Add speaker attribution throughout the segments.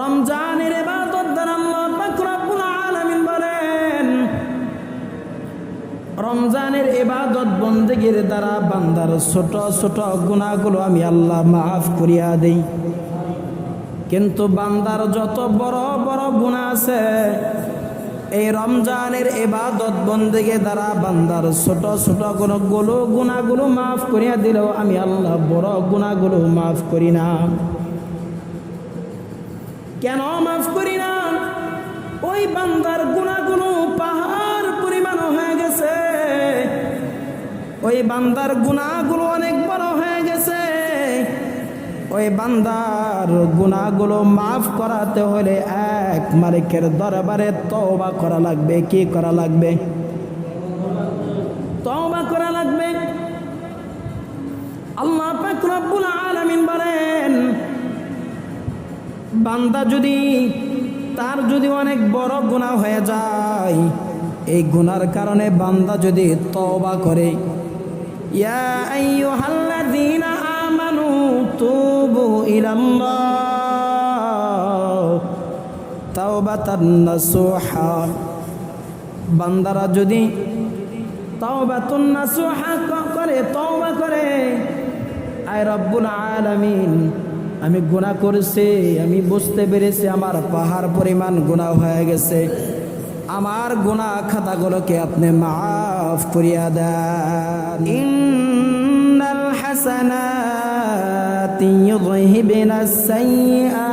Speaker 1: রমজানের রমজানের এবাদত বন্দেগীর দ্বারা বান্দার ছোট ছোট গুণাগুলো আমি আল্লাহ মাফ করিয়া দেই। কিন্তু বান্দার যত বড় বড় গুণা আছে, এই রমজানের এবাদত বন্দেগে দ্বারা বান্দার ছোট ছোট গুণগুলো গুণাগুলো মাফ করিয়া দিলেও আমি আল্লাহ বড় গুণাগুলো মাফ করি না। কেন মাফ করি না? ওই বান্দার গুণাগুলো পাহাড় পরিমাণ হয়ে গেছে। ওই বান্দার গুণাগুলো অনেক বড় হয়ে গেছে। ওই বান্দার গুণাগুলো মাফ করাতে হলে এক মালিকের দরবারে তওবা করা লাগবে। কি করা লাগবে? তওবা করা লাগবে। আল্লাহ পাক রব্বুল আলামিন বলেন বান্দা যদি, তার যদি অনেক বড় গুণা হয়ে যায়, এই গুনার কারণে বান্দা যদি তওবা করে আমানু তুবু বান্দারা যদি তাওবাতুন নাসুহা ক- করে, তওবা করে, আয় রব্বুল আলামিন আমি গুনাহ করেছি আমি বুঝতে পেরেছি আমার পাহাড় পরিমাণ গুনাহ হয়ে গেছে। আমার গুনাহ খাতাগুলোকে আপনি মাফ করিয়া দেন। ইন্নাল হাসানাতি ইউযহিবিনাস সাইয়্যাত।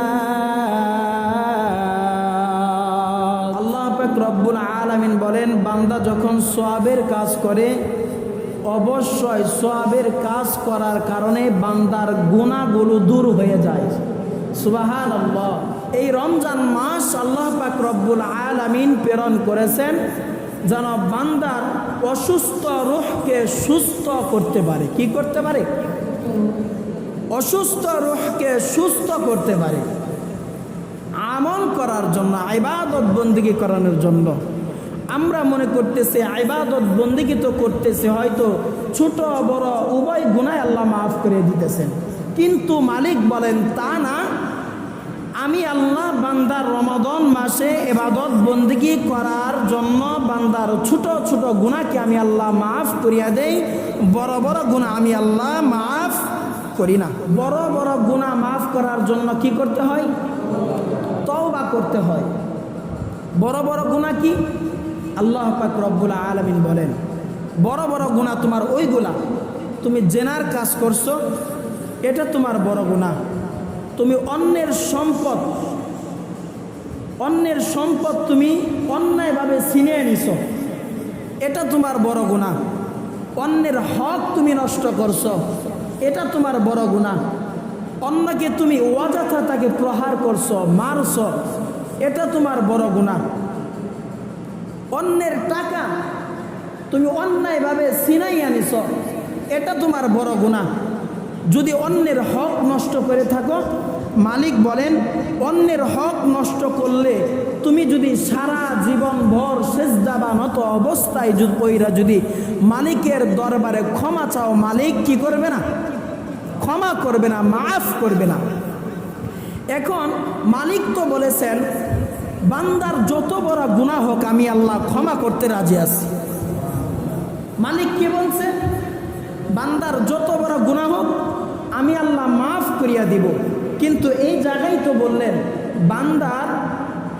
Speaker 1: আল্লাহ পাক রব্বুল আলামিন বলেন বান্দা যখন সোয়াবের কাজ করে অবশ্যই সোয়াবের কাজ করার কারণে বান্দার গুণাগুলো দূর হয়ে যায়। সুবাহান এই রমজান মাস আল্লাহ পাক রব্বুল আলামিন প্রেরণ করেছেন যেন বান্দার অসুস্থ রুহকে সুস্থ করতে পারে। কি করতে পারে? অসুস্থ রুহকে সুস্থ করতে পারে। আমল করার জন্য আইবাদত বন্দিগি করানোর জন্য। আমরা মনে করতেছি আইবাদত বন্দিগি তো করতেছে, হয়তো ছোট, বড়, উভয় গুণায় আল্লাহ মাফ করে দিতেছেন। কিন্তু মালিক বলেন, তা না, আমি আল্লাহ বান্দার রমাদন মাসে এবাদত বন্দিগি করার জন্য বান্দার ছোট ছোট গুণাকে আমি আল্লাহ মাফ করিয়া দেই, বড় বড় গুণা আমি আল্লাহ মাফ করি না। বড় বড় গুণা মাফ করার জন্য কি করতে হয়? তওবা করতে হয়। বড় বড় গুণা কি? আল্লাহ পাক রব্বুল আলামিন বলেন, বড় বড় গুণা তোমার ওইগুলা তুমি জেনার কাজ করছ, এটা তোমার বড় গুণা তুমি অন্যের সম্পদ অন্যের সম্পদ তুমি অন্যায়ভাবে ছিনিয়ে নিছো, এটা তোমার বড় গুণা অন্যের হক তুমি নষ্ট করছ, এটা তোমার বড় গুণা অন্যকে তুমি অযথা তাকে প্রহার করছ, মারছ, এটা তোমার বড় গুণা অন্যের টাকা তুমি অন্যায়ভাবে ছিনাই আনিছ, এটা তোমার বড় গুণা। যদি অন্যের হক নষ্ট করে থাকো, মালিক বলেন, অন্যের হক নষ্ট করলে তুমি যদি সারা জীবন ভর সেজদা বা নত অবস্থায় ওইরা যদি মালিকের দরবারে ক্ষমা চাও, মালিক কি করবে না? ক্ষমা করবে না, মাফ করবে না। এখন মালিক তো বলেছেন বান্দার যত বড় গুণা হোক, আমি আল্লাহ ক্ষমা করতে রাজি আছি। মালিক কে বলছে? বান্দার যত বড় গুণা হোক, আমি আল্লাহ মাফ করিয়া দিব। কিন্তু এই জায়গায় তো বললেন, বান্দার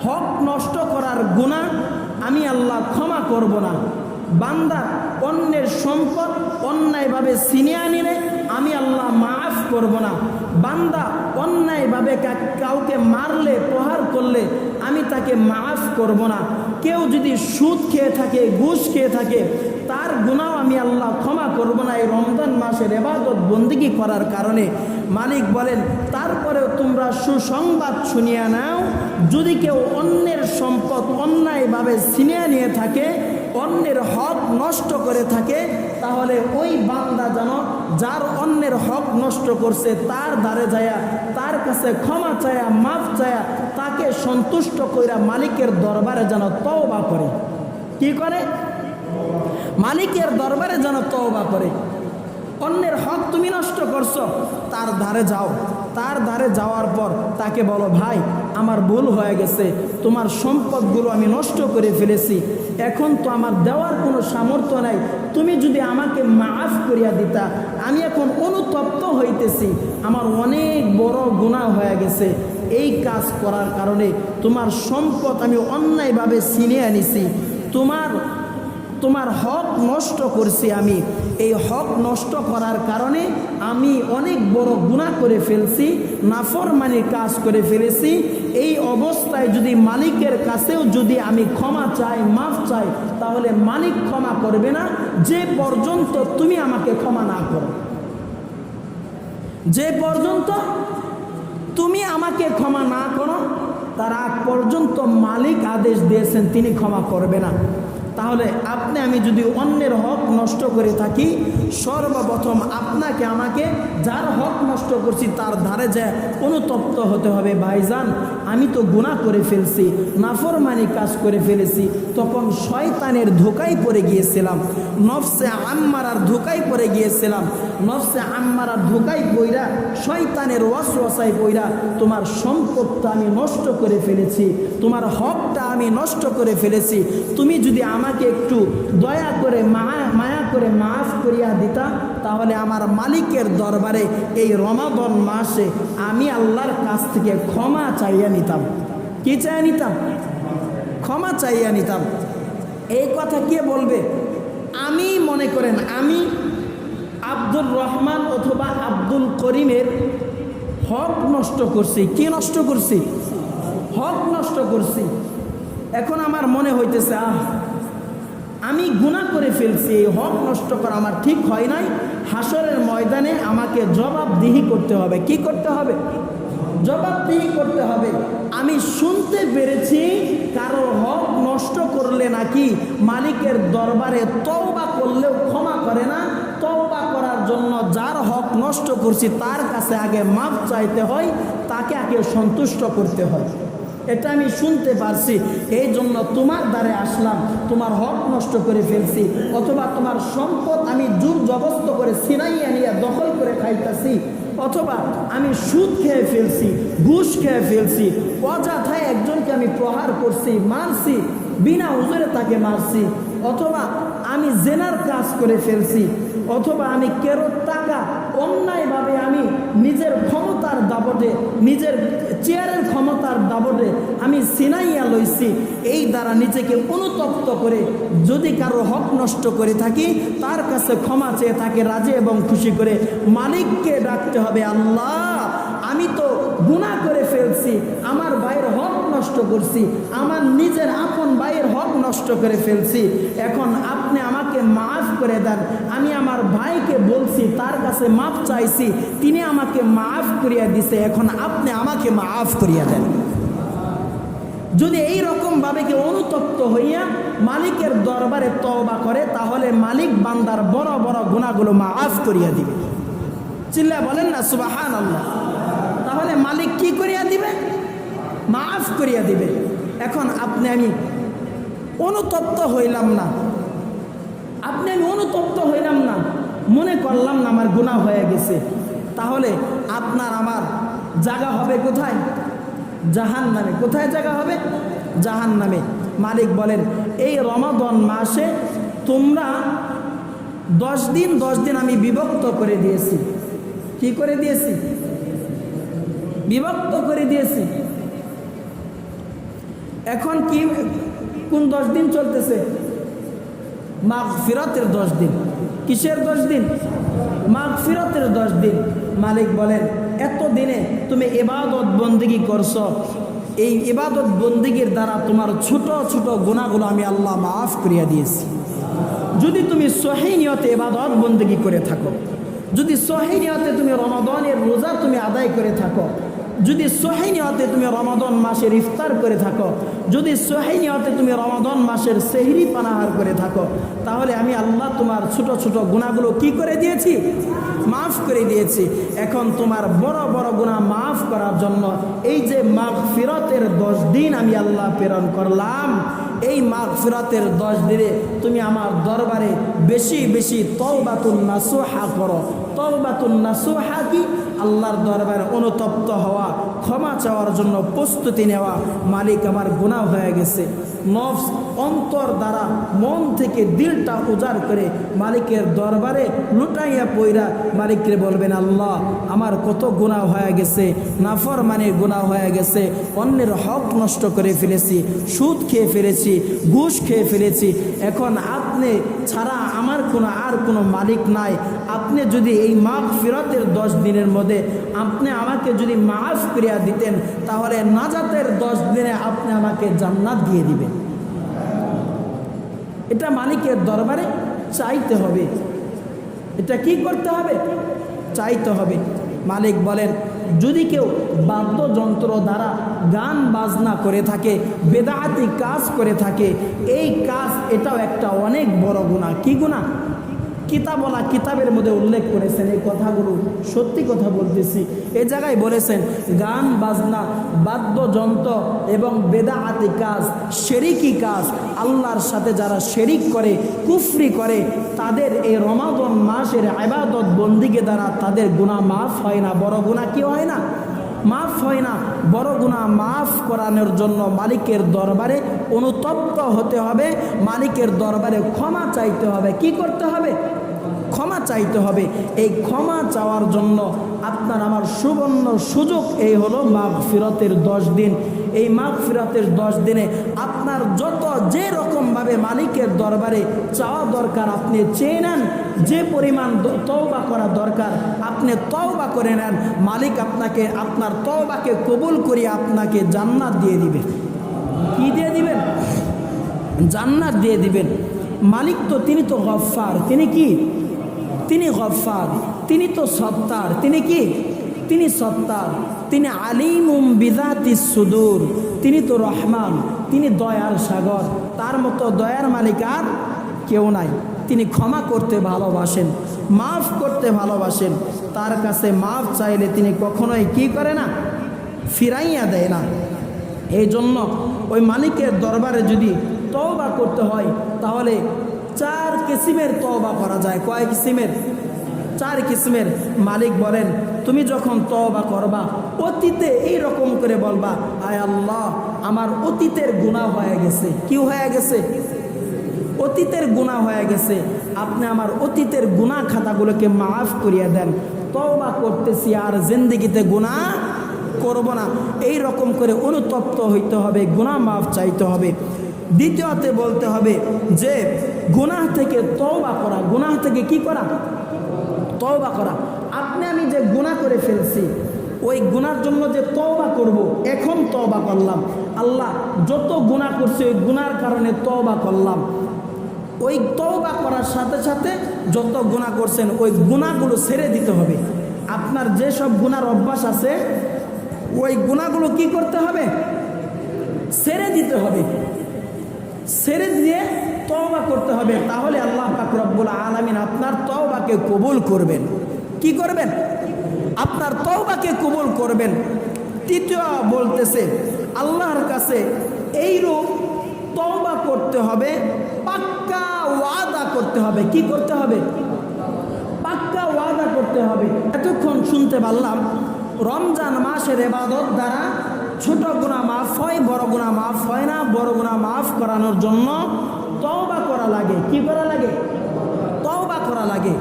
Speaker 1: হক নষ্ট করার গুণা আমি আল্লাহ ক্ষমা করব না। বান্দা অন্যের সম্পদ অন্যায়ভাবে ছিনিয়ে নিলে আমি আল্লাহ মাফ করব না। বান্দা অন্যায়ভাবে কাউকে মারলে, প্রহার করলে আমি তাকে মাফ করব না। কেউ যদি সুদ খেয়ে থাকে, ঘুষ খেয়ে থাকে, তার গুণাও আমি আল্লাহ ক্ষমা করব না। এই রমজান মাসের এবাদত বন্দিগি করার কারণে মালিক বলেন, তারপরেও তোমরা সুসংবাদ শুনিয়ে নাও। যদি কেউ অন্যের সম্পদ অন্যায়ভাবে ছিনিয়ে নিয়ে থাকে, অন্যের হক নষ্ট করে থাকে তাহলে ওই বান্দা যেন যার অন্যের হক নষ্ট করছে, তার দ্বারে যায়া, তার কাছে ক্ষমা চায়া, মাফ চায়া, তাকে সন্তুষ্ট কইরা মালিকের দরবারে যেন তওবা করে। কি করে? মালিকের দরবারে যেন তওবা করে। অন্যের হক তুমি নষ্ট করছ। তার ধারে যাও। তার ধারে যাওয়ার পর তাকে বলো, ভাই, আমার ভুল হয়ে গেছে। তোমার সম্পদগুলো আমি নষ্ট করে ফেলেছি। এখন তো আমার দেওয়ার কোনো সামর্থ্য নাই। তুমি যদি আমাকে মাফ করিয়া দিতা, আমি এখন অনুতপ্ত হইতেছি। আমার অনেক বড় গুণা হয়ে গেছে। এই কাজ করার কারণে তোমার সম্পদ আমি অন্যায়ভাবে ছিনিয়ে আনিছি। তোমার তোমার হক নষ্ট করছি আমি। এই হক নষ্ট করার কারণে আমি অনেক বড় গুণা করে ফেলছি নাফরমানির কাজ করে ফেলেছি। এই অবস্থায় যদি মালিকের কাছেও যদি আমি ক্ষমা চাই, মাফ চাই, তাহলে মালিক ক্ষমা করবে না। যে পর্যন্ত তুমি আমাকে ক্ষমা না করো। যে পর্যন্ত তুমি আমাকে ক্ষমা না করো, তার আগ পর্যন্ত মালিক আদেশ দিয়েছেন, তিনি ক্ষমা করবে না। তাহলে আপনি আমি যদি অন্যের হক নষ্ট করে থাকি, সর্বপ্রথম আপনাকে আমাকে যার হক নষ্ট করছি তার ধারে যায় অনুতপ্ত হতে হবে, ভাইজান, আমি তো গুণা করে ফেলছি, নাফরমানি কাজ করে ফেলেছি, তখন শয়তানের ধোকায় পড়ে গিয়েছিলাম, নফসে আম্মারার ধোকায় পড়ে গিয়েছিলাম, নফসে আম্মারার ধোকায় পইরা শয়তানের ওয়াসওয়াসায় পইরা তোমার সম্পদটা আমি নষ্ট করে ফেলেছি, তোমার হকটা আমি নষ্ট করে ফেলেছি। তুমি যদি আমাকে একটু দয়া করে মায়া মায়া করে মাফ করিয়া দিতা, তাহলে আমার মালিকের দরবারে এই রমাদন মাসে আমি আল্লাহর কাছ থেকে ক্ষমা চাইয়া নিতাম। কি চাইয়া নিতাম? ক্ষমা চাইয়া নিতাম। এই কথা কে বলবে? আমি মনে করেন, আমি আব্দুর রহমান অথবা আব্দুল করিমের হক নষ্ট করছি। কি নষ্ট করছি? হক নষ্ট করছি। এখন আমার মনে হইতেছে, আহ, আমি গুণা করে ফেলছি, এই হক নষ্ট করা আমার ঠিক হয় নাই, হাসরের ময়দানে আমাকে জবাবদিহি করতে হবে। কি করতে হবে? জবাবদিহি করতে হবে। আমি শুনতে পেরেছি কারও হক নষ্ট করলে নাকি মালিকের দরবারে তওবা করলেও ক্ষমা করে না। তওবা করার জন্য যার হক নষ্ট করছি, তার কাছে আগে মাপ চাইতে হয়, তাকে আগে সন্তুষ্ট করতে হয়। এটা আমি শুনতে পারছি। এই জন্য তোমার দ্বারে আসলাম, তোমার হক নষ্ট করে ফেলছি, অথবা তোমার সম্পদ আমি জোর জবস্ত করে সিনাইয়া নিয়ে দখল করে খাইতেছি, অথবা আমি সুদ খেয়ে ফেলছি, ঘুষ খেয়ে ফেলছি, অযথায় একজনকে আমি প্রহার করছি, মারছি, বিনা উজরে তাকে মারছি, অথবা আমি জেনার কাজ করে ফেলছি, অথবা আমি কেরোর টাকা অন্যায়ভাবে আমি নিজের ক্ষমতার দাবটে নিজের চেয়ারের ক্ষমতার দাবটে আমি সিনাইয়া লইছি। এই দ্বারা নিজেকে অনুতপ্ত করে যদি কারও হক নষ্ট করে থাকি, তার কাছে ক্ষমা চেয়ে তাকে রাজে এবং খুশি করে মালিককে ডাকতে হবে, আল্লাহ, আমি তো গুণা করে ফেলছি, আমার ভাইয়ের হক নষ্ট করছি, আমার নিজের আপন ভাইয়ের হক নষ্ট করে ফেলছি। এখন আপনি আমাকে মাফ করে দেন। আমি আমার ভাইকে বলছি, তার কাছে মাফ চাইছি, তিনি আমাকে মাফ করিয়া দিছে, এখন আপনি আমাকে মাফ করিয়া দেন। যদি এই রকম ভাবে কেউ অনুতপ্ত হইয়া মালিকের দরবারে তওবা করে, তাহলে মালিক বান্দার বড় বড় গুণাগুলো মাফ করিয়া দিবে। চিল্লা বলেন না সুবাহান আল্লাহ তাহলে মালিক কি করিয়া দিবে? মাফ করিয়া দিবে। এখন আপনি, আমি অনুতপ্ত হইলাম না। আপনি আমি অনুতপ্ত হইলাম না, মনে করলাম না আমার গুণা হয়ে গেছে। তাহলে আপনার আমার জায়গা হবে কোথায়? জাহান নামে কোথায় জায়গা হবে? জাহান নামে মালিক বলেন, এই রমাদন মাসে তোমরা দশ দিন দশ দিন আমি বিভক্ত করে দিয়েছি। কি করে দিয়েছি? বিভক্ত করে দিয়েছি। এখন কি, কোন দশ দিন চলতেছে? মাঘ ফিরতের দশ দিন। কিসের দশ দিন? মাঘ ফিরতের দশ দিন। মালিক বলেন এত দিনে তুমি এবাদত বন্দিগি করছ। এই ইবাদত বন্দিগির দ্বারা তোমার ছোট ছোট গুণাগুলো আমি আল্লাহ মাফ করিয়া দিয়েছি। যদি তুমি সহি নিয়তে এবাদত বন্দিগি করে থাকো, যদি সহি নিয়তে তুমি রমাদনের রোজা তুমি আদায় করে থাকো, যদি সহি নিয়তে তুমি রমাদন মাসের ইফতার করে থাকো যদি সহি নিয়তে তুমি রমাদন মাসের সেহরি পানাহার করে থাকো, তাহলে আমি আল্লাহ তোমার ছোট ছোট গুণাগুলো কি করে দিয়েছি? মাফ করে দিয়েছি। এখন তোমার বড় বড় গুণা মাফ করার জন্য এই যে মাঘ ফিরতের দশ দিন আমি আল্লাহ প্রেরণ করলাম, এই মাঘ ফিরতের দশ দিনে তুমি আমার দরবারে বেশি বেশি তওবাতুন নাসুহা করো। তওবাতুন নাসুহা কি? আল্লাহর দরবারে অনুতপ্ত হওয়া, ক্ষমা চাওয়ার জন্য প্রস্তুতি নেওয়া। মালিক আমার গুণা হয়ে গেছে নফস অন্তর দ্বারা মন থেকে দিলটা উজাড় করে মালিকের দরবারে লুটাইয়া পইরা মালিককে বলবেন, আল্লাহ, আমার কত গুণা হয়ে গেছে নাফর মানে গুণা হয়ে গেছে, অন্যের হক নষ্ট করে ফেলেছি, সুদ খেয়ে ফেলেছি, ঘুষ খেয়ে ফেলেছি, এখন আপনি ছাড়া আমার কোনো আর কোনো মালিক নাই, আপনি যদি এই মাফ ফিরতের দশ দিনের মধ্যে আপনি আমাকে যদি মাফ করিয়া দিতেন, তাহলে নাজাতের দশ দিনে আপনি আমাকে জান্নাত দিয়ে দিবেন। এটা মালিকের দরবারে চাইতে হবে। এটা কি করতে হবে? চাইতে হবে। মালিক বলেন, যদি কেউ বাদ্যযন্ত্র দ্বারা গান বাজনা করে থাকে, বেদাহাতি কাজ করে থাকে, এই কাজ এটাও একটা অনেক বড় গুণা কি গুণা কিতাবলা কিতাবের মধ্যে উল্লেখ করেছেন, এই কথাগুলো সত্যি কথা বলতেছি। এ জায়গায় বলেছেন, গান, বাজনা, বাদ্যযন্ত্র এবং বেদাহাতি কাজ শেরিকি কাজ, আল্লাহর সাথে যারা শেরিক করে, কুফরি করে, তাদের এই রমাদন মাসের আবাদত বন্দিকে দ্বারা তাদের গুণা মাফ হয় না। বড় গুণা কি হয় না? মাফ হয় না। বড় গুণা মাফ করানোর জন্য মালিকের দরবারে অনুতপ্ত হতে হবে। মালিকের দরবারে ক্ষমা চাইতে হবে। কি করতে হবে? ক্ষমা চাইতে হবে। এই ক্ষমা চাওয়ার জন্য আপনার আমার সুবর্ণ সুযোগ এই হলো মাঘ ফিরতের দশ দিন। এই মাঘ ফিরতের দশ দিনে আপনার যত যে রকমভাবে মালিকের দরবারে চাওয়া দরকার আপনি চেয়ে নেন, যে পরিমাণ তওবা করা দরকার আপনি তওবা করে নেন, মালিক আপনাকে, আপনার তওবাকে কবুল করিয়ে আপনাকে জান্নাত দিয়ে দিবে। কি দিয়ে দিবেন? জান্নাত দিয়ে দিবেন। মালিক তো, তিনি তো গফফার। তিনি কি? তিনি গফফার, তিনি তো সত্তার, তিনি কি? তিনি সত্তার, তিনি আলিমুম বিদাতি সুদূর, তিনি তো রহমান, তিনি দয়ার সাগর, তার মতো দয়ার মালিক আর কেউ নাই। তিনি ক্ষমা করতে ভালোবাসেন, মাফ করতে ভালোবাসেন, তার কাছে মাফ চাইলে তিনি কখনোই কি করে না? ফিরাইয়া দেয় না। এই জন্য ওই মালিকের দরবারে যদি তওবা করতে হয়, তাহলে চার কিসিমের তওবা করা যায়। কয় কিসিমের? চার কিসিমের। মালিক বলেন, তুমি যখন তওবা করবা, অতীতে এই রকম করে বলবা, আয় আল্লাহ, আমার অতীতের গুনাহ হয়ে গেছে। কি হয়ে গেছে? অতীতের গুণা হয়ে গেছে। আপনি আমার অতীতের গুণা খাতাগুলোকে মাফ করিয়া দেন। তওবা করতেছি আর জিন্দিগিতে গুণা করব না এই রকম করে অনুতপ্ত হইতে হবে গুণা মাফ চাইতে হবে। দ্বিতীয়তে বলতে হবে যে গুনাহ থেকে তওবা করা। গুনাহ থেকে কি করা? তওবা করা। আপনি আমি যে গুনাহ করে ফেলছি, ওই গুনার জন্য যে তওবা করব, এখন তওবা করলাম। আল্লাহ যত গুনাহ করছে, ওই গুনার কারণে তওবা করলাম। ওই তওবা করার সাথে সাথে যত গুনাহ করছেন, ওই গুনাহগুলো ছেড়ে দিতে হবে। আপনার যেসব গুনার অভ্যাস আছে, ওই গুনাহগুলো কি করতে হবে? ছেড়ে দিতে হবে। ছেড়ে দিয়ে তওবা করতে হবে, তাহলে আল্লাহ পাক রব্বুল আলামিন আপনার তওবাকে কবুল করবেন। কি করবেন? আপনার তওবাকে কবুল করবেন। তৃতীয় বলতেছে, আল্লাহর কাছে এইরূপ তওবা করতে হবে, পাক্কা ওয়াদা করতে হবে। কি করতে হবে? পাক্কা ওয়াদা করতে হবে। এতক্ষণ শুনতে পারলাম, রমজান মাসের এবাদত দ্বারা ছোট গুণা মাফ হয়, বড় গুণা মাফ হয় না। বড় গুণা মাফ করানোর জন্য তওবা করা লাগে। কি করা লাগে? তওবা করা লাগে।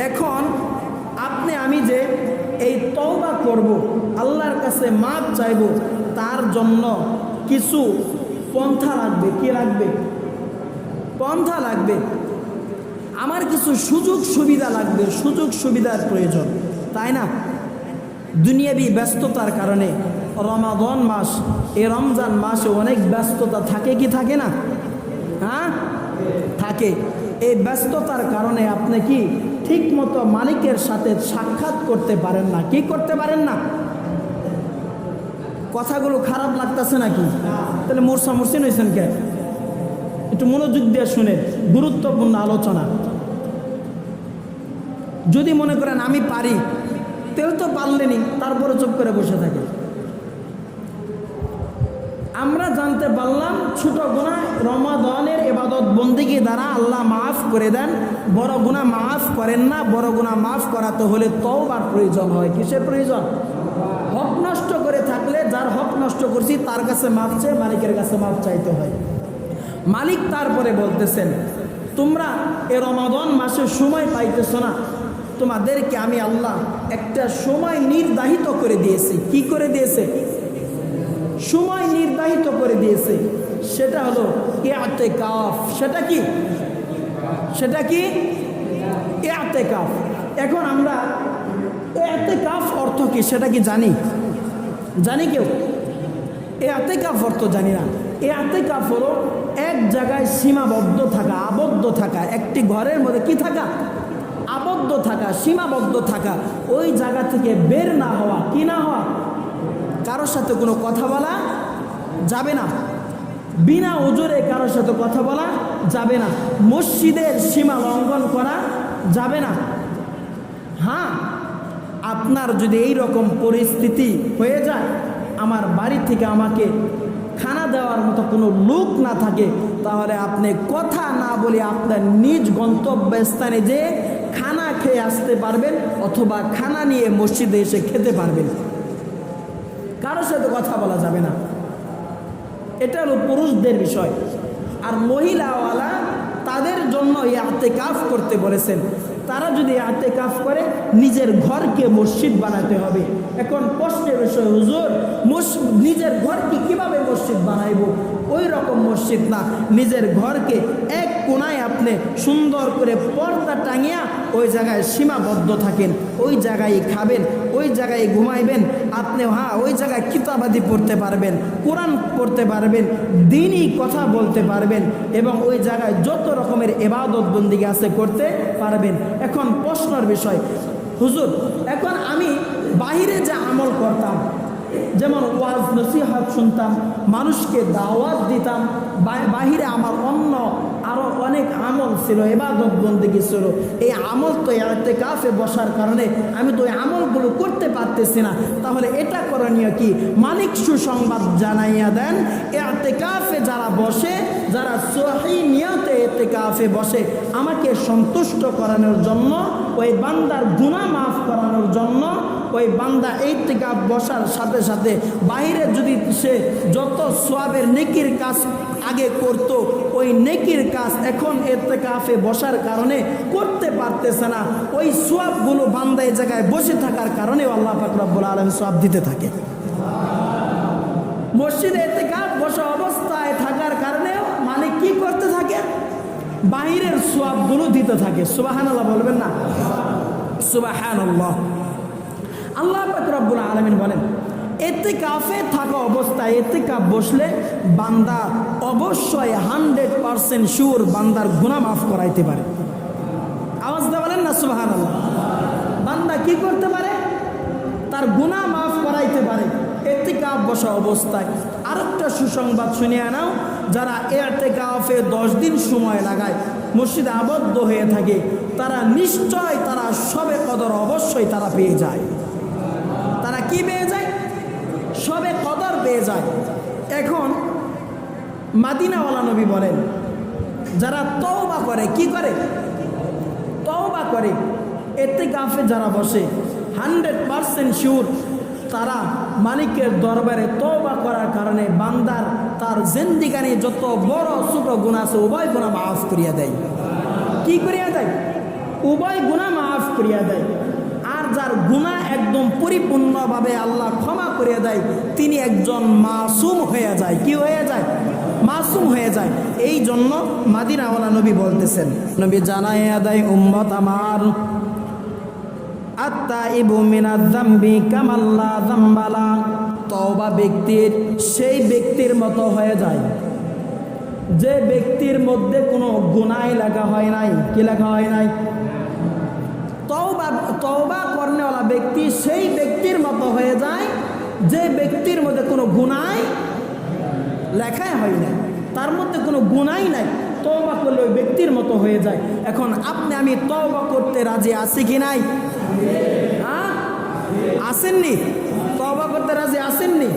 Speaker 1: এখন আপনি, আমি যে এই তওবা করব, আল্লাহর কাছে মাপ চাইব, তার জন্য কিছু পন্থা লাগবে। কি লাগবে? পন্থা লাগবে। আমার কিছু সুযোগ সুবিধা লাগবে। সুযোগ সুবিধার প্রয়োজন, তাই না? দুনিয়াবি ব্যস্ততার কারণে। রমাদন মাস, এ রমজান মাসে অনেক ব্যস্ততা থাকে কি থাকে না? হ্যাঁ? থাকে। এই ব্যস্ততার কারণে আপনি কি ঠিক মতো মালিকের সাথে সাক্ষাৎ করতে পারেন না? কি করতে পারেন না? কথাগুলো খারাপ লাগতেছে নাকি? তাহলে মোরসা মুরসিন হয়েছেন কে? একটু মনোযোগ দিয়ে শুনে, গুরুত্বপূর্ণ আলোচনা। যদি মনে করেন আমি পারি, তেল তো পারলেনি তারপরে চুপ করে বসে থাকে আমরা জানতে পারলাম ছোট গুণা রমাদনের এবাদত বন্দিকে দ্বারা আল্লাহ মাফ করে দেন। বড় গুণা মাফ করেন না, বড় গুণা মাফ করাতে হলে তও তওবার প্রয়োজন হয়। কিসের প্রয়োজন? হক নষ্ট করে থাকলে যার হক নষ্ট করছি তার কাছে মাফ চেয়ে মালিকের কাছে মাফ চাইতে হয়। মালিক তারপরে বলতেছেন, তোমরা এ রমাদন মাসে সময় পাইতেছ না। তোমাদেরকে আমি আল্লাহ একটা সময় নির্ধারিত করে দিয়েছি। কি করে দিয়েছে? সময় নির্বাহিত করে দিয়েছে। সেটা হলো ইয়াতে কাফ সেটা কি? সেটা কি? ইয়াতে কাফ এখন আমরা এতে কাফ অর্থ কি সেটা কি জানি? জানি কেউ? এ আতেকাফ অর্থ জানি না। এ আতেকাফ হলো এক জায়গায় সীমাবদ্ধ থাকা, আবদ্ধ থাকা। একটি ঘরের মধ্যে কি থাকা? আবদ্ধ থাকা, সীমাবদ্ধ থাকা। ওই জায়গা থেকে বের না হওয়া, কি না হওয়া? কারোর সাথে কোনো কথা বলা যাবে না। বিনা ওজোরে কারোর সাথে কথা বলা যাবে না। মসজিদের সীমা লঙ্ঘন করা যাবে না। হ্যাঁ আপনার যদি এই রকম পরিস্থিতি হয়ে যায়, আমার বাড়ি থেকে আমাকে খানা দেওয়ার মতো কোনো লোক না থাকে, তাহলে আপনি কথা না বলে আপনার নিজ গন্তব্যস্থানে যে খানা খেয়ে আসতে পারবেন অথবা খানা নিয়ে মসজিদে এসে খেতে পারবেন। কারোর সাথে কথা বলা যাবে না। এটা হলো পুরুষদের বিষয়। আর মহিলাওয়ালা তাদের জন্য এই আতেকাফ করতে বলেছেন। তারা যদি আতেকাফ করে, নিজের ঘরকে মসজিদ বানাতে হবে। এখন প্রশ্নের বিষয়, হুজুর নিজের ঘরকে কীভাবে মসজিদ বানাইব? ওই রকম মসজিদ না। নিজের ঘরকে এক কোনায় আপনি সুন্দর করে পর্দা টাঙিয়া ওই জায়গায় সীমাবদ্ধ থাকেন, ওই জায়গায় খাবেন, ওই জায়গায় ঘুমাইবেন, আপনি হ্যাঁ ওই জায়গায় কিতাবাদি পড়তে পারবেন, কোরআন পড়তে পারবেন, দিনই কথা বলতে পারবেন এবং ওই জায়গায় যত রকমের এবাদত বন্দিকে আছে করতে পারবেন। এখন প্রশ্নর বিষয়, হুজুর, এখন আমি বাহিরে যা আমল করতাম, যেমন ওয়াজ, নসিহাত শুনতাম, মানুষকে দাওয়াত দিতাম বাহিরে আমার অন্য আমল ছিল এবাদত বন্দিগি ছিল। এই আমল তো এতে কাফে বসার কারণে আমি তো এই আমলগুলো করতে পারতেছি না। তাহলে এটা করণীয় কি? মালিক সুসংবাদ জানাইয়া দেন এতে কাফে যারা বসে, যারা সহি নিয়তে এতে কাফে বসে, আমাকে সন্তুষ্ট করানোর জন্য, ওই বান্দার গুণা মাফ করানোর জন্য ওই বান্দা এই থেকে বসার সাথে সাথে বাইরে যদি সে যত সোয়াবের নেকির কাজ আগে করত, ওই নেকির কাজ এখন এর থেকে আফে বসার কারণে করতে পারতেছে না। ওই সোয়াবগুলো বান্দা এই জায়গায় বসে থাকার কারণে আল্লাহ ফাকরাবুল আলম সোয়াব দিতে থাকে। মসজিদে এতে বসা অবস্থায় থাকার কারণেও মালিক কি করতে থাকে? বাহিরের সোয়াবগুলো দিতে থাকে। সুবাহান আল্লাহ বলবেন না? সুবাহান আল্লাহ আল্লাহ রব্বুল আলমিন বলেন, এতে কাফে থাকা অবস্থায়, এতে কাপ বসলে বান্দা অবশ্যই হান্ড্রেড পারসেন্ট শিওর বান্দার গুণা মাফ করাইতে পারে। আওয়াজ দা বলেন না সুবাহান বান্দা কি করতে পারে? তার গুণা মাফ করাইতে পারে। এতে কাপ বসা অবস্থায়। আরেকটা সুসংবাদ শুনিয়ে নাও যারা এতে কাফে দশ দিন সময় লাগায়, মসজিদে আবদ্ধ হয়ে থাকে, তারা নিশ্চয় তারা সবে কদর অবশ্যই তারা পেয়ে যায়। যায়। এখন মাদিনাওয়ালা নবী বলেন, যারা তওবা করে, কি করে? তওবা করে। এতে কাফে যারা বসে হান্ড্রেড পারসেন্ট শিওর তারা মালিকের দরবারে তওবা করার কারণে বান্দার তার জেন্দিগানি যত বড় ছোট গুণ আছে, উভয় গুণা মাফ করিয়া দেয়। কি করিয়া দেয়? উভয় গুণা মাফ করিয়া দেয়। গুণা একদম পরিপূর্ণভাবে আল্লাহ ক্ষমা করে দেয়। তিনি একজন মাসুম হয়ে যায়। কি হয়ে যায়? মাসুম হয়ে যায়। এই জন্য মাদিনাওয়ালা নবী বলতেছেন, নবী জানাইয়া দেয় উম্মত আমার। আত্মা ইবু মিনা দাম্বি কামাল্লা দাম্বালা তওবা ব্যক্তির, সেই ব্যক্তির মতো হয়ে যায়। যে ব্যক্তির মধ্যে কোনো গুনাই লেখা হয় নাই। কি লেখা হয় নাই? তওবা তওবা করনেওয়ালা ব্যক্তি সেই ব্যক্তির মতো হয়ে যায় যে ব্যক্তির মধ্যে কোনো গুনাই লেখাই হয় না তার মধ্যে কোনো গুনাই নাই। তওবা করলে ওই ব্যক্তির মতো হয়ে যায়। এখন আপনি আমি তওবা করতে রাজি আছি কি নাই? হ্যাঁ? আসেননি? তওবা করতে রাজি আসেননি?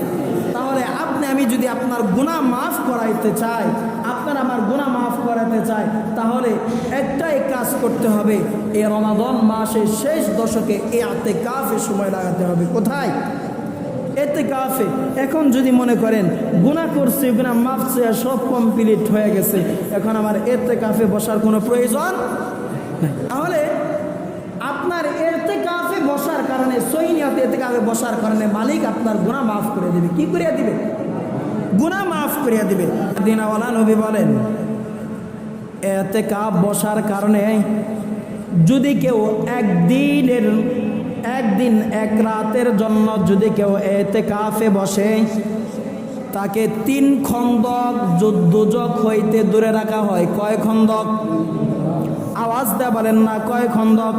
Speaker 1: তাহলে আপনি আমি যদি আপনার গুনাহ মাফ করাইতে চাই, আপনার আমার গুনাহ মাফ করাইতে চাই তাহলে একটাই কাজ করতে হবে, এই রমাদন মাসের শেষ দশকে এই আতে কাফে সময় লাগাতে হবে। কোথায়? এতে কাফে এখন যদি মনে করেন গুণা করছে গুণা মাফছে সব কমপ্লিট হয়ে গেছে, এখন আমার এতে কাফে বসার কোনো প্রয়োজন তাহলে আপনার এতে কাফে বসার কারণে সৈনিয়ত এতে কাফে বসার কারণে মালিক আপনার গুণা মাফ করে দিবে। কি করিয়া দিবে? গুণা মাফ করিয়া দিবে। দিনাওয়ালা নবী বলেন এতে কাপ বসার কারণে যদি কেউ একদিনের, একদিন, এক রাতের জন্য যদি কেউ এতে কাফে বসে, তাকে তিন খন্দক যুদ্ধযোগ হইতে দূরে রাখা হয়। কয় খন্দক? আওয়াজ দেয়া বলেন না, কয় খন্দক?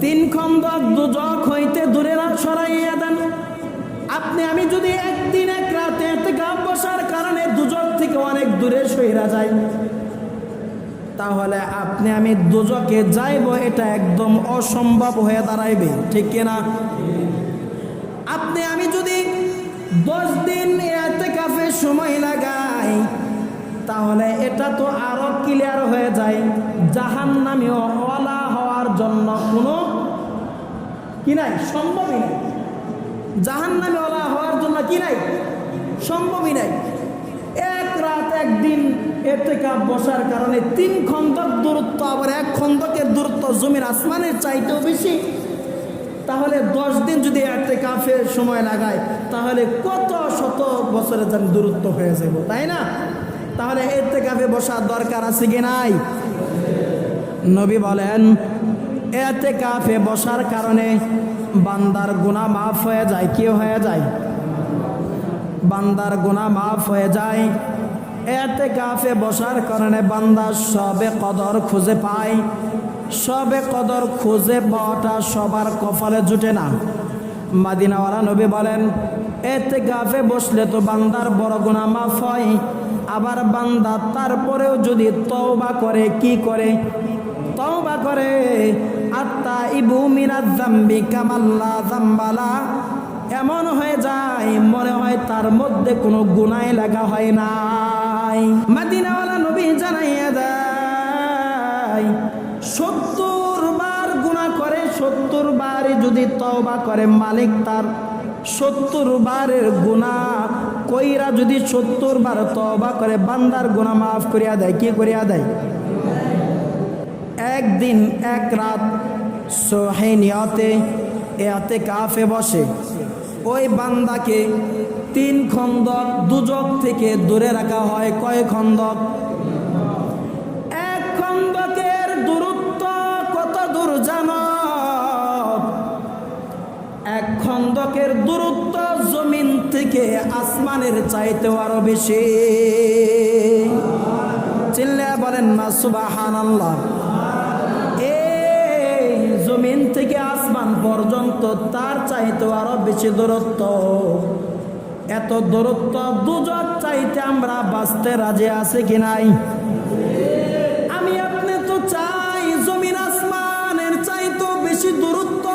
Speaker 1: তিন খন্দক দুজক হইতে দূরে সরাইয়া দেন। আপনি, আমি যদি একদিন, এক রাতে বসার কারণে দুজক থেকে অনেক দূরে সইরা যাই তাহলে আপনি, আমি দুজকে যাইব, এটা একদম অসম্ভব হয়ে দাঁড়াইবে। ঠিক কিনা আপনি, আমি যদি দশ দিন এতে কাফে সময় লাগাই, তাহলে এটা তো আরও ক্লিয়ার হয়ে যায়। জাহান নামীয় অলা হওয়ার জন্য কোনো কি নাই? সম্ভবই নাই। জাহান নামে ওলা হওয়ার জন্য কি নাই? সম্ভবই নাই। এক রাত একদিন এতে কাপ বসার কারণে তিন খন্দক দূরত্ব, আবার এক খন্দকের দূরত্ব জমির আসমানের চাইতেও বেশি। তাহলে দশ দিন যদি এতে কাফের সময় লাগায়, তাহলে কত শত বছরের যেন দূরত্ব হয়ে যাব, তাই না? তাহলে এতে কাফে বসার দরকার আছে কি নাই? নবী বলেন এতে কাফে বসার কারণে বান্দার গুণা মাফ হয়ে যায়, কি হয়ে যায়? বান্দার গুণা মাফ হয়ে যায়। এতে কাফে বসার কারণে বান্দা সবে কদর খুঁজে পায়। সবে কদর খুঁজে পাওয়াটা সবার কপালে জুটে না। মাদিনাওয়ালা নবী বলেন, এতে গাফে বসলে তো বান্দার বড় গুণা মাফ হয়। আবার বান্দা তারপরেও যদি তওবা করে, কি করে? তওবা করে, আত্মা ইবু মিনাজ জাম্বি কামাল্লা জাম্বালা এমন হয়ে যায়, মনে হয় তার মধ্যে কোনো গুনাই লাগা হয় নাই মাদিনাওয়ালা নবী জানাইয়া দেয়, সত্তর বার গুণা করে, সত্তর বারে যদি তওবা করে মালিক তার, সত্তর বারের গুণা কইরা যদি সত্তর বার তওবা করে, বান্দার গুণা মাফ করিয়া দেয়, কি করিয়া দেয়? একদিন, এক রাত সোহেনিয়তে এতে কাফে বসে। ওই বান্দাকে তিন খন্দক দুজক থেকে দূরে রাখা হয়। কয় খন্দক? এক খন্দকের দূরত্ব কত দূর জানো? এক খন্দকের দূরত্ব জমিন থেকে আসমানের চাইতেও আরও বেশি। চিল্লা বলেন না সুবাহান আল্লাহ জমিন থেকে আসমান পর্যন্ত তার চাইতে আরও বেশি দূরত্ব। এত দূরত্ব দুজন চাইতে আমরা বাঁচতে রাজি আছে কি নাই? আমি আপনি তো চাই জমিন আসমানের চাইতো বেশি দূরত্ব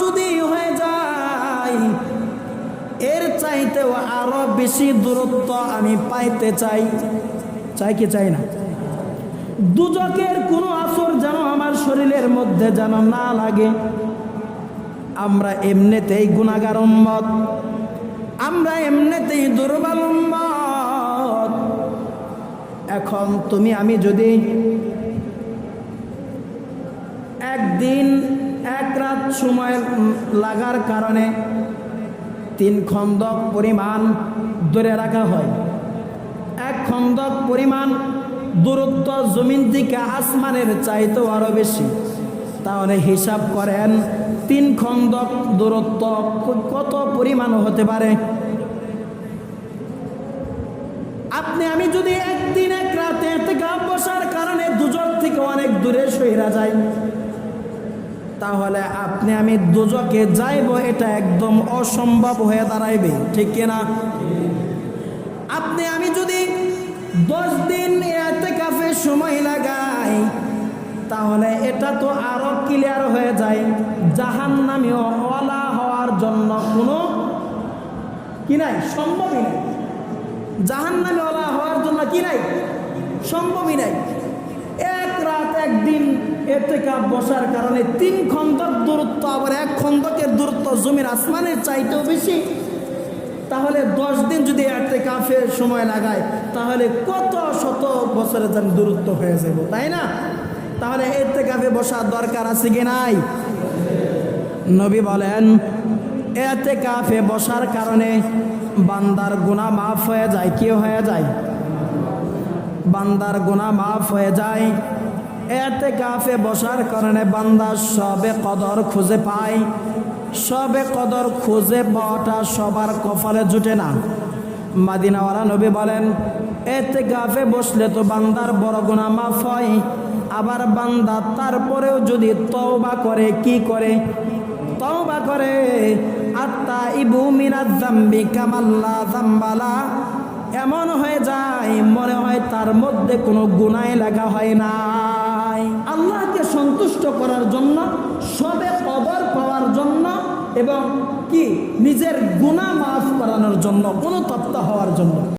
Speaker 1: যদি হয়ে যায়, এর চাইতেও আরও বেশি দূরত্ব আমি পাইতে চাই। চাই কি চাই না? দুজকের কোনো আসর যেন আমার শরীরের মধ্যে যেন না লাগে। আমরা এমনিতেই গুণাগার উম্মত। আমরা এমনিতেই দুর্বল এখন তুমি, আমি যদি একদিন, এক রাত সময় লাগার কারণে তিন খন্দক পরিমাণ ধরে রাখা হয়। এক খন্দক পরিমাণ দূরত্ব জমিন থেকে আসমানের চাইতেও আরও বেশি। তাহলে হিসাব করেন, তিন খন্দক দূরত্ব কত পরিমাণ হতে পারে? আপনি, আমি যদি একদিন এক রাতে গাপ বসার কারণে দুজক থেকে অনেক দূরে সহিরা যাই, তাহলে আপনি, আমি দুজকে যাইব, এটা একদম অসম্ভব হয়ে দাঁড়াইবে, ঠিক কিনা? আপনি, আমি যদি দশ দিন এতে কাফে সময় লাগাই তাহলে এটা তো আরও ক্লিয়ার হয়ে যায়। জাহান নামীয় অলা হওয়ার জন্য কোনো কি নাই? সম্ভবই নাই। জাহান নামে ওলা হওয়ার জন্য কি নাই? সম্ভবই নাই। এক রাত, একদিন এতে কাপ বসার কারণে তিন খন্দক দূরত্ব, আবার এক খন্দকের দূরত্ব জমির আসমানের চাইতেও বেশি। তাহলে দশ দিন যদি এতে কাফের সময় লাগায়, তাহলে কত শত বছরের যেন দূরত্ব হয়ে যাব, তাই না? তাহলে এতে কাফে বসার দরকার আছে কি নাই? নবী বলেন এতে কাফে বসার কারণে বান্দার গুণা মাফ হয়ে যায়, কি হয়ে যায়? বান্দার গুণা মাফ হয়ে যায়। এতে কাফে বসার কারণে বান্দা সবে কদর খুঁজে পায়, সবে কদর খুঁজে পাওয়াটা সবার কপালে জুটে না। মাদিনাওয়ালা নবী বলেন এতে গাফে বসলে তো বান্দার বড় গুণা মাফ হয় আবার বান্দা তারপরেও যদি তওবা করে, কি করে? তওবা করে, আত্মা ইবু মিনাজ জাম্বি কামাল্লা জাম্বালা। এমন হয়ে যায়, মনে হয় তার মধ্যে কোনো গুনায় লেখা হয় নাই। আল্লাহকে সন্তুষ্ট করার জন্য, সবে কবর পাওয়ার জন্য এবং কি? নিজের গুণা মাফ করানোর জন্য, কোনো তপ্ত হওয়ার জন্য।